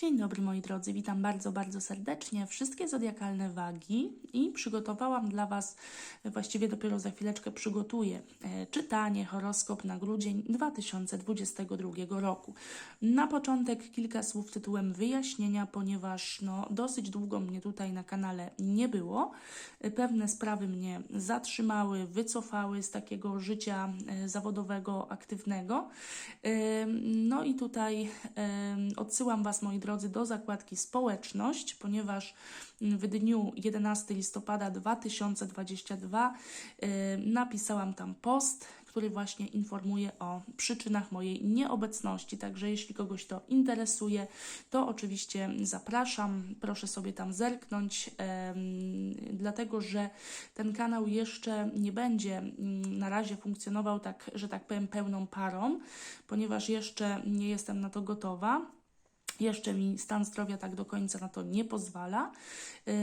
Dzień dobry moi drodzy, witam bardzo, bardzo serdecznie. Wszystkie zodiakalne wagi i przygotowałam dla Was, właściwie dopiero za chwileczkę przygotuję, e, czytanie, horoskop na grudzień 2022 roku. Na początek kilka słów tytułem wyjaśnienia, ponieważ no, dosyć długo mnie tutaj na kanale nie było. E, Pewne sprawy mnie zatrzymały, wycofały z takiego życia e, zawodowego, aktywnego. No i tutaj odsyłam Was, moi drodzy, do zakładki społeczność, ponieważ w dniu 11 listopada 2022 e, napisałam tam post, który właśnie informuje o przyczynach mojej nieobecności. Także jeśli kogoś to interesuje, to oczywiście zapraszam. Proszę sobie tam zerknąć, dlatego że ten kanał jeszcze nie będzie mm, na razie funkcjonował tak, że tak powiem, pełną parą, ponieważ jeszcze nie jestem na to gotowa. Jeszcze mi stan zdrowia tak do końca na to nie pozwala, yy,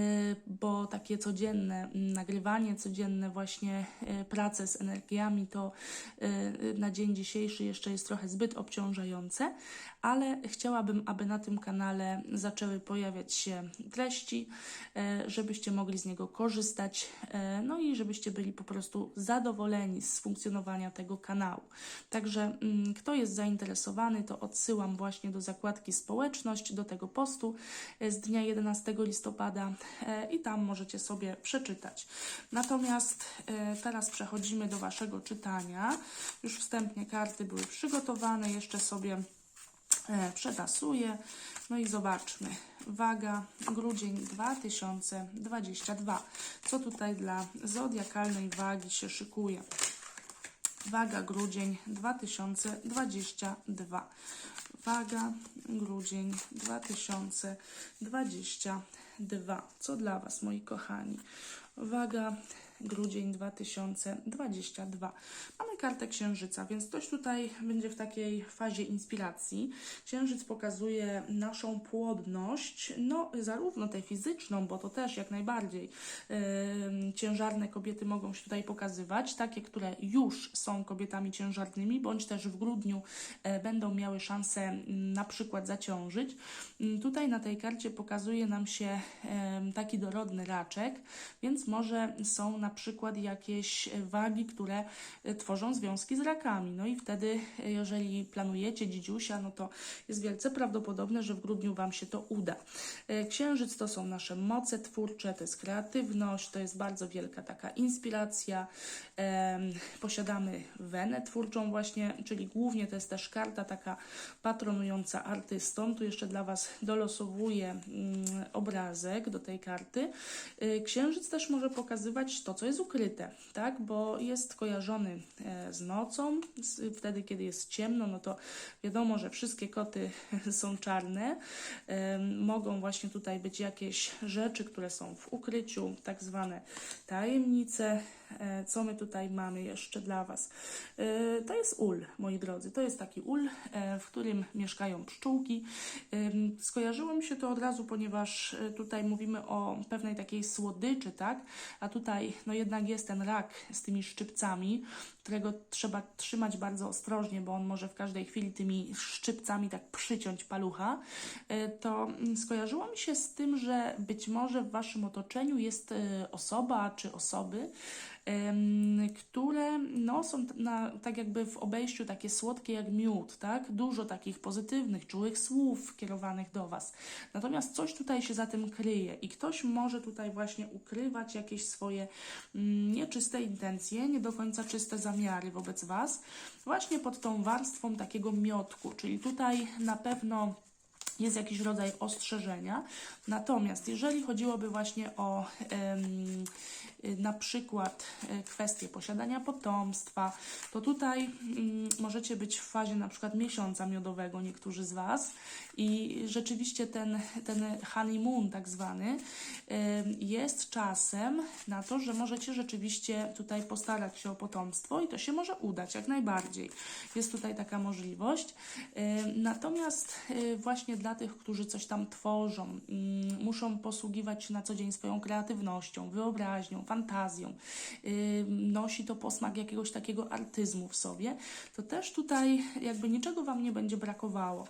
bo takie codzienne mm, nagrywanie, codzienne właśnie yy, prace z energiami to yy, na dzień dzisiejszy jeszcze jest trochę zbyt obciążające, ale chciałabym, aby na tym kanale zaczęły pojawiać się treści, żebyście mogli z niego korzystać, no i żebyście byli po prostu zadowoleni z funkcjonowania tego kanału. Także mm, kto jest zainteresowany, to odsyłam właśnie do zakładki społeczność, do tego postu e, z dnia 11 listopada e, i tam możecie sobie przeczytać. Natomiast e, teraz przechodzimy do Waszego czytania. Już wstępnie karty były przygotowane, jeszcze sobie przetasuję. No i zobaczmy. Waga, grudzień 2022. Co tutaj dla zodiakalnej wagi się szykuje? Waga, grudzień 2022. Waga, grudzień 2022. Co dla Was, moi kochani? Waga, grudzień 2022. Mamy kartę księżyca, więc ktoś tutaj będzie w takiej fazie inspiracji. Księżyc pokazuje naszą płodność, no zarówno tę fizyczną, bo to też jak najbardziej yy, ciężarne kobiety mogą się tutaj pokazywać, takie, które już są kobietami ciężarnymi, bądź też w grudniu e, będą miały szansę mm, na przykład zaciążyć. Mm, Tutaj na tej karcie pokazuje nam się em, taki dorodny raczek, więc może są na przykład jakieś wagi, które e, tworzą związki z rakami. No i wtedy, e, jeżeli planujecie dzidziusia, no to jest wielce prawdopodobne, że w grudniu Wam się to uda. E, Księżyc to są nasze moce twórcze, to jest kreatywność, to jest bardzo wielka taka inspiracja. Posiadamy wenę twórczą właśnie, czyli głównie to jest też karta taka patronująca artystom. Tu jeszcze dla Was dolosowuję mm, obrazek do tej karty. Księżyc też może pokazywać to, co jest ukryte, tak? Bo jest kojarzony e, z nocą, wtedy, kiedy jest ciemno, no to wiadomo, że wszystkie koty są czarne. Mogą właśnie tutaj być jakieś rzeczy, które są w ukryciu, tak zwane tajemnice. E, Co my tutaj mamy jeszcze dla Was? E, To jest ul, moi drodzy. To jest taki ul, e, w którym mieszkają pszczółki. Skojarzyło mi się to od razu, ponieważ tutaj mówimy o pewnej takiej słodyczy, tak? A tutaj no jednak jest ten rak z tymi szczypcami, którego trzeba trzymać bardzo ostrożnie, bo on może w każdej chwili tymi szczypcami tak przyciąć palucha. E, To skojarzyło mi się z tym, że być może w Waszym otoczeniu jest e, osoba czy osoby, które no, są na, tak jakby w obejściu takie słodkie jak miód, tak? Dużo takich pozytywnych, czułych słów kierowanych do Was. Natomiast coś tutaj się za tym kryje i ktoś może tutaj właśnie ukrywać jakieś swoje mm, nieczyste intencje, nie do końca czyste zamiary wobec Was, właśnie pod tą warstwą takiego miotku, czyli tutaj na pewno jest jakiś rodzaj ostrzeżenia. Natomiast jeżeli chodziłoby właśnie o y, na przykład e, kwestię posiadania potomstwa, to tutaj mm, możecie być w fazie na przykład miesiąca miodowego niektórzy z Was i rzeczywiście ten, ten honeymoon tak zwany jest czasem na to, że możecie rzeczywiście tutaj postarać się o potomstwo i to się może udać jak najbardziej. Jest tutaj taka możliwość. Natomiast e, właśnie dla tych, którzy coś tam tworzą, mm, muszą posługiwać na co dzień swoją kreatywnością, wyobraźnią, fantazją, nosi to posmak jakiegoś takiego artyzmu w sobie, to też tutaj jakby niczego Wam nie będzie brakowało.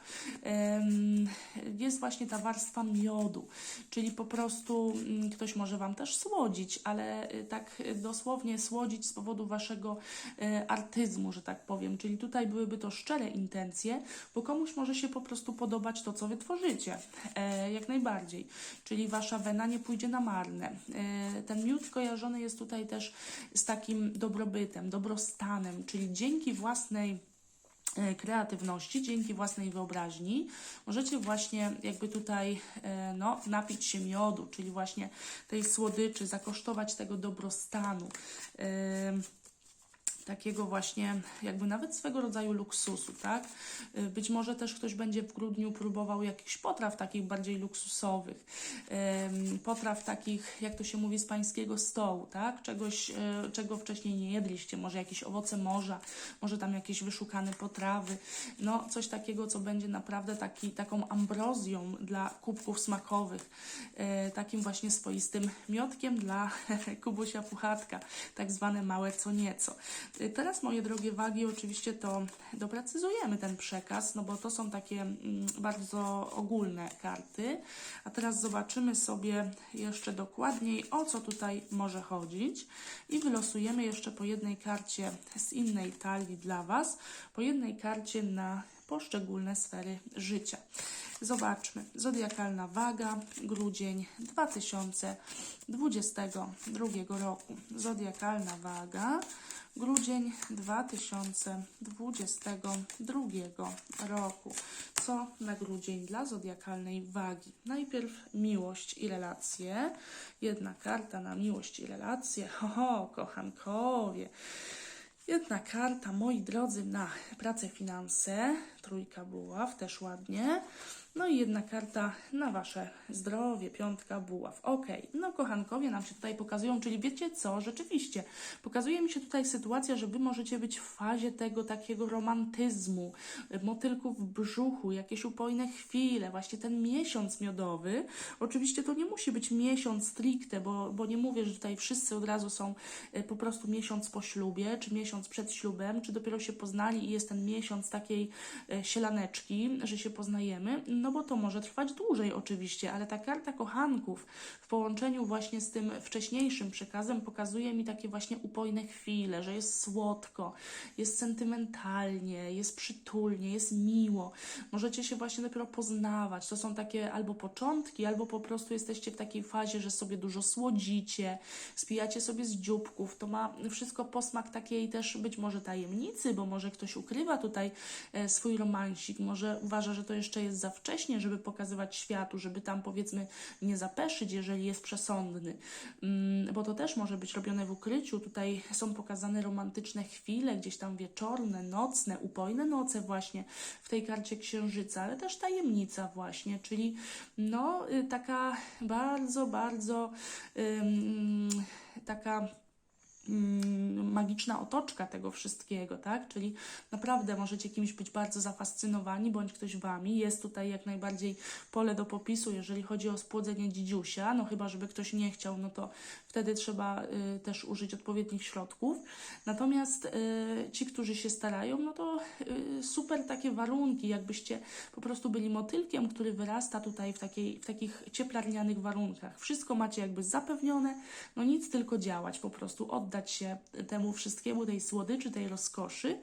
Jest właśnie ta warstwa miodu, czyli po prostu mm, ktoś może Wam też słodzić, ale y, tak dosłownie słodzić z powodu Waszego y, artyzmu, że tak powiem, czyli tutaj byłyby to szczere intencje, bo komuś może się po prostu podobać to, co Wy tworzycie, e, jak najbardziej, czyli Wasza wena nie pójdzie na marne. E, ten miód kojarzony jest tutaj też z takim dobrobytem, dobrostanem, czyli dzięki własnej e, kreatywności, dzięki własnej wyobraźni możecie właśnie jakby tutaj no, napić się miodu, czyli właśnie tej słodyczy, zakosztować tego dobrostanu. Takiego właśnie jakby nawet swego rodzaju luksusu, tak? Y, Być może też ktoś będzie w grudniu próbował jakichś potraw takich bardziej luksusowych, potraw takich, jak to się mówi, z pańskiego stołu, tak? Czegoś, y, czego wcześniej nie jedliście, może jakieś owoce morza, może tam jakieś wyszukane potrawy, no coś takiego, co będzie naprawdę taki, taką ambrozją dla kubków smakowych, y, takim właśnie swoistym miodkiem dla Kubusia Puchatka, tak zwane małe co nieco. Teraz, moje drogie wagi, oczywiście to doprecyzujemy ten przekaz, no bo to są takie mm, bardzo ogólne karty. A teraz zobaczymy sobie jeszcze dokładniej, o co tutaj może chodzić i wylosujemy jeszcze po jednej karcie z innej talii dla Was, po jednej karcie na poszczególne sfery życia. Zobaczmy. Zodiakalna waga, grudzień 2022 roku. Zodiakalna waga, grudzień 2022 roku. Co na grudzień dla zodiakalnej wagi? Najpierw miłość i relacje. Jedna karta na miłość i relacje. Ho, kochankowie. Jedna karta, moi drodzy, na pracę, finanse. Trójka buław, też ładnie. No i jedna karta na Wasze zdrowie, piątka buław. Ok, no kochankowie nam się tutaj pokazują, czyli wiecie co, rzeczywiście, pokazuje mi się tutaj sytuacja, że Wy możecie być w fazie tego takiego romantyzmu, motylków w brzuchu, jakieś upojne chwile, właśnie ten miesiąc miodowy. Oczywiście to nie musi być miesiąc stricte, bo, bo nie mówię, że tutaj wszyscy od razu są e, po prostu miesiąc po ślubie, czy miesiąc przed ślubem, czy dopiero się poznali i jest ten miesiąc takiej e, sielaneczki, że się poznajemy, no bo to może trwać dłużej oczywiście, ale ta karta kochanków w połączeniu właśnie z tym wcześniejszym przekazem pokazuje mi takie właśnie upojne chwile, że jest słodko, jest sentymentalnie, jest przytulnie, jest miło. Możecie się właśnie dopiero poznawać. To są takie albo początki, albo po prostu jesteście w takiej fazie, że sobie dużo słodzicie, spijacie sobie z dzióbków. To ma wszystko posmak takiej też być może tajemnicy, bo może ktoś ukrywa tutaj e, swój romansik, może uważa, że to jeszcze jest za wcześnie, żeby pokazywać światu, żeby tam powiedzmy nie zapeszyć, jeżeli jest przesądny, Mm, bo to też może być robione w ukryciu. Tutaj są pokazane romantyczne chwile, gdzieś tam wieczorne, nocne, upojne noce właśnie w tej karcie księżyca, ale też tajemnica właśnie, czyli no y, taka bardzo, bardzo taka magiczna otoczka tego wszystkiego, tak? Czyli naprawdę możecie kimś być bardzo zafascynowani, bądź ktoś wami. Jest tutaj jak najbardziej pole do popisu, jeżeli chodzi o spłodzenie dzidziusia, no chyba, żeby ktoś nie chciał, no to wtedy trzeba y, też użyć odpowiednich środków. Natomiast y, ci, którzy się starają, no to y, super takie warunki, jakbyście po prostu byli motylkiem, który wyrasta tutaj w, takiej, w takich cieplarnianych warunkach. Wszystko macie jakby zapewnione, no nic tylko działać, po prostu oddać się temu wszystkiemu, tej słodyczy, tej rozkoszy.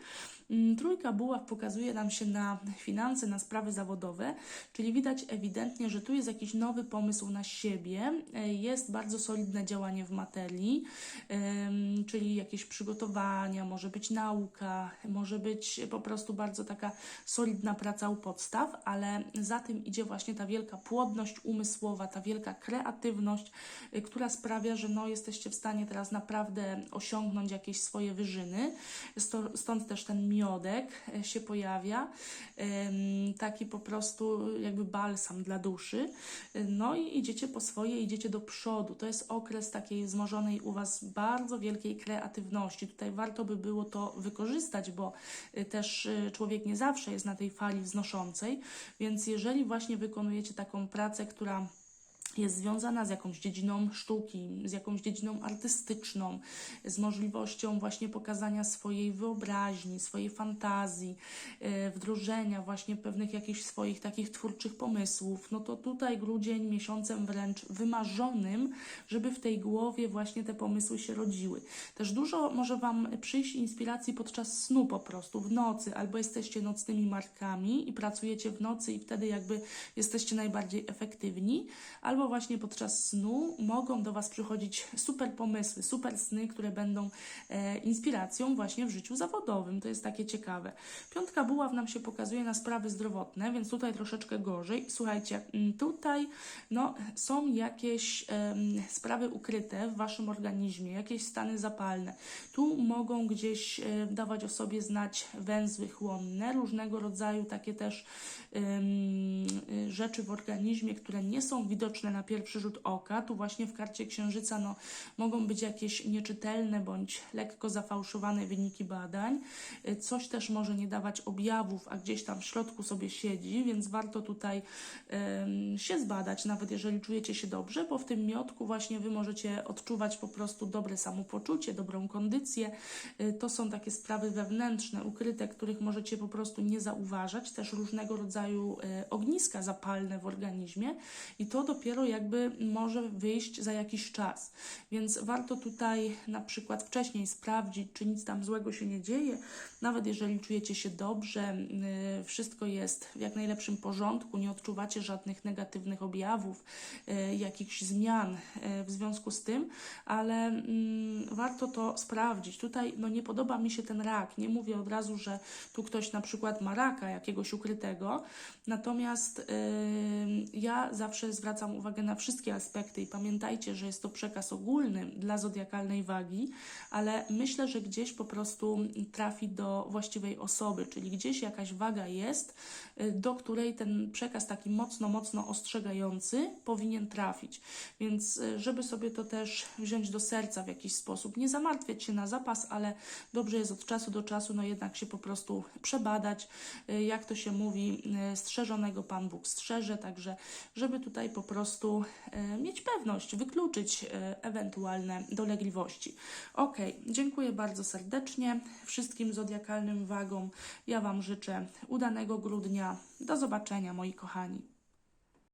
Mm, Trójka buław pokazuje nam się na finanse, na sprawy zawodowe, czyli widać ewidentnie, że tu jest jakiś nowy pomysł na siebie, e, jest bardzo solidne działanie w materii, czyli jakieś przygotowania, może być nauka, może być po prostu bardzo taka solidna praca u podstaw, ale za tym idzie właśnie ta wielka płodność umysłowa, ta wielka kreatywność, y, która sprawia, że no, jesteście w stanie teraz naprawdę osiągnąć jakieś swoje wyżyny. Stąd też ten miodek e, się pojawia, taki po prostu jakby balsam dla duszy. E, No i idziecie po swoje, idziecie do przodu. To jest okres takiej wzmożonej u Was bardzo wielkiej kreatywności. Tutaj warto by było to wykorzystać, bo e, też człowiek nie zawsze jest na tej fali wznoszącej, więc jeżeli właśnie wykonujecie taką pracę, która jest związana z jakąś dziedziną sztuki, z jakąś dziedziną artystyczną, z możliwością właśnie pokazania swojej wyobraźni, swojej fantazji, e, wdrożenia właśnie pewnych jakichś swoich takich twórczych pomysłów, no to tutaj grudzień miesiącem wręcz wymarzonym, żeby w tej głowie właśnie te pomysły się rodziły. Też dużo może Wam przyjść inspiracji podczas snu po prostu, w nocy, albo jesteście nocnymi markami i pracujecie w nocy i wtedy jakby jesteście najbardziej efektywni, albo właśnie podczas snu mogą do Was przychodzić super pomysły, super sny, które będą e, inspiracją właśnie w życiu zawodowym. To jest takie ciekawe. Piątka buław nam się pokazuje na sprawy zdrowotne, więc tutaj troszeczkę gorzej. Słuchajcie, mm, tutaj no, są jakieś em, sprawy ukryte w Waszym organizmie, jakieś stany zapalne. Tu mogą gdzieś e, dawać o sobie znać węzły chłonne, różnego rodzaju takie też y, rzeczy w organizmie, które nie są widoczne na pierwszy rzut oka. Tu właśnie w karcie księżyca no, mogą być jakieś nieczytelne bądź lekko zafałszowane wyniki badań. Y, Coś też może nie dawać objawów, a gdzieś tam w środku sobie siedzi, więc warto tutaj em, się zbadać, nawet jeżeli czujecie się dobrze, bo w tym miodku właśnie Wy możecie odczuwać po prostu dobre samopoczucie, dobrą kondycję. Y, To są takie sprawy wewnętrzne, ukryte, których możecie po prostu nie zauważać. Też różnego rodzaju e, ogniska zapalne w organizmie i to dopiero jakby może wyjść za jakiś czas. Więc warto tutaj na przykład wcześniej sprawdzić, czy nic tam złego się nie dzieje. Nawet jeżeli czujecie się dobrze, y, wszystko jest w jak najlepszym porządku, nie odczuwacie żadnych negatywnych objawów, y, jakichś zmian y, w związku z tym, ale mm, warto to sprawdzić. Tutaj no, nie podoba mi się ten rak. Nie mówię od razu, że tu ktoś na przykład ma raka jakiegoś ukrytego, natomiast ja zawsze zwracam uwagę na wszystkie aspekty i pamiętajcie, że jest to przekaz ogólny dla zodiakalnej wagi, ale myślę, że gdzieś po prostu trafi do właściwej osoby, czyli gdzieś jakaś waga jest, y, do której ten przekaz taki mocno, mocno ostrzegający powinien trafić. Więc y, żeby sobie to też wziąć do serca w jakiś sposób, nie zamartwiać się na zapas, ale dobrze jest od czasu do czasu, no jednak się po prostu przebadać, y, jak to się mówi, strzeżonego Pan Bóg strzeże, także żeby tutaj po prostu y, mieć pewność, wykluczyć y, ewentualne dolegliwości. Ok, dziękuję bardzo serdecznie wszystkim zodiakalnym wagom. Ja Wam życzę udanego grudnia. Do zobaczenia, moi kochani.